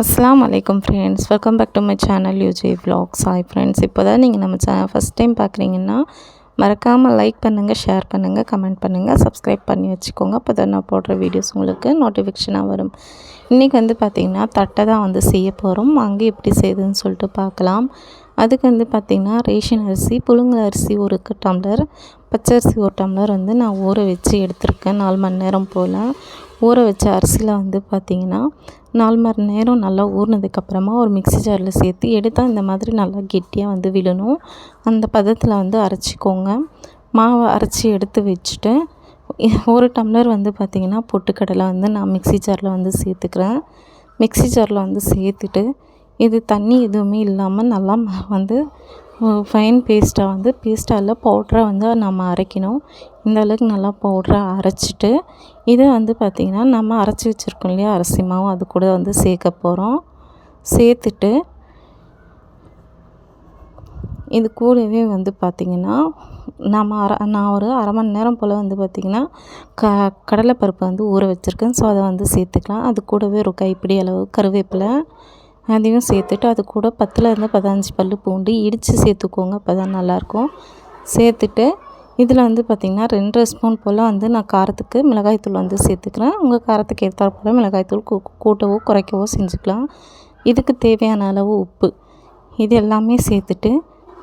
அஸ்லாம் வலைக்கம் friends welcome back to my channel UJ vlogs. Hi friends இப்போ தான் நீங்கள் நம்ம சேனல் ஃபஸ்ட் டைம் பார்க்குறீங்கன்னா மறக்காமல் லைக் பண்ணுங்கள் ஷேர் பண்ணுங்கள் கமெண்ட் பண்ணுங்கள் சப்ஸ்கிரைப் பண்ணி வச்சுக்கோங்க. அப்போ தான் நான் போடுற வீடியோஸ் உங்களுக்கு நோட்டிஃபிகேஷனாக வரும். இன்றைக்கி வந்து பார்த்திங்கன்னா தட்டை தான் வந்து செய்ய போகிறோம் அங்கே எப்படி செய்யுதுன்னு சொல்லிட்டு பார்க்கலாம். அதுக்கு வந்து பார்த்திங்கன்னா ரேஷன் அரிசி புழுங்கல் அரிசி ஒரு டம்ளர் பச்சரிசி ஒரு டம்ளர் வந்து நான் ஊற வச்சு எடுத்திருக்கேன். நாலு மணி நேரம் போல். ஊற வச்ச அரிசியில் வந்து பார்த்திங்கன்னா நாலு மணி நேரம் நல்லா ஊறினதுக்கப்புறமா ஒரு மிக்ஸி ஜாரில் சேர்த்து எடுத்தால் இந்த மாதிரி நல்லா கெட்டியாக வந்து விழணும். அந்த பதத்தில் வந்து அரைச்சிக்கோங்க. மாவை அரைச்சி எடுத்து வச்சுட்டு ஒரு டம்ளர் வந்து பார்த்திங்கன்னா பொட்டுக்கடலை வந்து நான் மிக்ஸி ஜாரில் வந்து சேர்த்துக்கிறேன். மிக்ஸி ஜாரில் வந்து சேர்த்துட்டு இது தண்ணி எதுவுமே இல்லாமல் நல்லா வந்து ஃபைன் பேஸ்ட்டாக வந்து பேஸ்ட்டாக இல்லை பவுட்ராக வந்து நம்ம அரைக்கணும். இந்த அளவுக்கு நல்லா பவுட்ராக அரைச்சிட்டு இதை வந்து பார்த்திங்கன்னா நம்ம அரைச்சி வச்சுருக்கோம் இல்லையா? அரிசி மாவு அது கூட வந்து சேர்க்க போகிறோம் சேர்த்துட்டு இது கூடவே வந்து பார்த்திங்கன்னா நம்ம அரை நான் ஒரு அரை மணி நேரம் போல் வந்து பார்த்திங்கன்னா க கடலைப்பருப்பு வந்து ஊற வச்சுருக்கேன். ஸோ அதை வந்து சேர்த்துக்கலாம். அது கூடவே ஒரு கைப்பிடி அளவு கருவேப்பிலை. அதையும் சேர்த்துட்டு அது கூட பத்துலேருந்து பதினஞ்சு பல் பூண்டு இடித்து சேர்த்துக்கோங்க அப்போ தான் நல்லாயிருக்கும். சேர்த்துட்டு இதில் வந்து பார்த்திங்கன்னா ரெண்டரை ஸ்பூன் போல் வந்து நான் காரத்துக்கு மிளகாய்த்தூள் வந்து சேர்த்துக்கிறேன். உங்கள் காரத்துக்கு ஏற்றாற் போல் மிளகாய்த்தூள் கூ கூட்டவோ குறைக்கவோ செஞ்சுக்கலாம். இதுக்கு தேவையான அளவு உப்பு. இது எல்லாமே சேர்த்துட்டு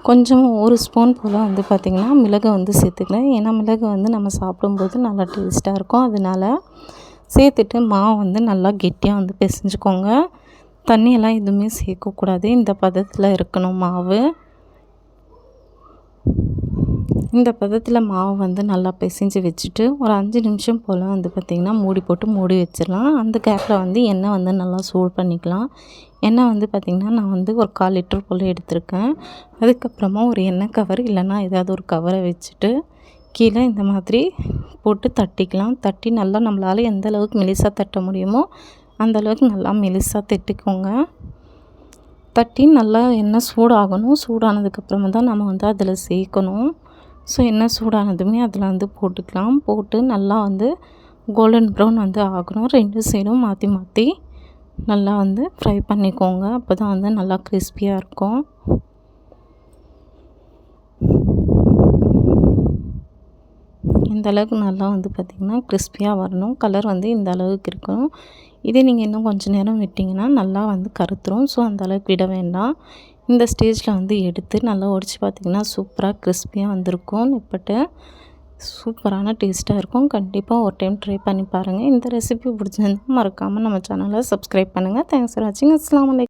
கொஞ்சம் ஒரு ஸ்பூன் போல் வந்து பார்த்திங்கன்னா மிளகு வந்து சேர்த்துக்கிறேன். ஏன்னா மிளகு வந்து நம்ம சாப்பிடும்போது நல்லா டேஸ்ட்டாக இருக்கும். அதனால் சேர்த்துட்டு மாவு வந்து நல்லா கெட்டியாக வந்து பிசைஞ்சுக்கோங்க. தண்ணியெல்லாம் எதுவுமே சேர்க்கக்கூடாது. இந்த பதத்தில் இருக்கணும் மாவு. இந்த பதத்தில் மாவு வந்து நல்லா பிசைஞ்சு வச்சுட்டு ஒரு அஞ்சு நிமிஷம் போல் வந்து பார்த்திங்கன்னா மூடி போட்டு மூடி வச்சிடலாம். அந்த கேப்பில் வந்து எண்ணெய் வந்து நல்லா சூடு பண்ணிக்கலாம். எண்ணெய் வந்து பார்த்திங்கன்னா நான் வந்து ஒரு கால் லிட்டர் போல் எடுத்திருக்கேன். அதுக்கப்புறமா ஒரு எண்ணெய் கவர் இல்லைன்னா ஏதாவது ஒரு கவரை வச்சுட்டு கீழே இந்த மாதிரி போட்டு தட்டிக்கலாம். தட்டி நல்லா நம்மளால் எந்த அளவுக்கு மெலிசாக தட்ட முடியுமோ அந்த அளவுக்கு நல்லா மெலிசாக தட்டிக்கோங்க. தட்டி நல்லா எண்ணெய் சூடாகணும். சூடானதுக்கப்புறமா தான் நம்ம வந்து அதில் சேர்க்கணும். ஸோ எண்ணெய் சூடானதுமே அதில் வந்து போட்டுக்கலாம். போட்டு நல்லா வந்து கோல்டன் ப்ரௌன் வந்து ஆகணும். ரெண்டு சைடும் மாற்றி மாற்றி நல்லா வந்து ஃப்ரை பண்ணிக்கோங்க. அப்போ தான் வந்து நல்லா கிறிஸ்பியாக இருக்கும். இந்த அளவுக்கு நல்லா வந்து பார்த்திங்கன்னா கிறிஸ்பியாக வரணும். கலர் வந்து இந்த அளவுக்கு இருக்கணும். இதே நீங்கள் இன்னும் கொஞ்சம் நேரம் விட்டிங்கன்னா நல்லா வந்து கருத்துரும். ஸோ அந்த அளவுக்கு விட வேண்டாம். இந்த ஸ்டேஜில் வந்து எடுத்து நல்லா ஒடிச்சு பார்த்திங்கன்னா சூப்பராக கிறிஸ்பியாக வந்திருக்கும். இப்பட்டு சூப்பரான டேஸ்ட்டாக இருக்கும். கண்டிப்பாக ஒரு டைம் ட்ரை பண்ணி பாருங்கள் இந்த ரெசிபி பிடிச்சிருந்தால் மறக்காமல் நம்ம சேனலை சப்ஸ்கிரைப் பண்ணுங்கள் தேங்க்ஸ் ஃபார் வாட்சிங் அஸ்லாம்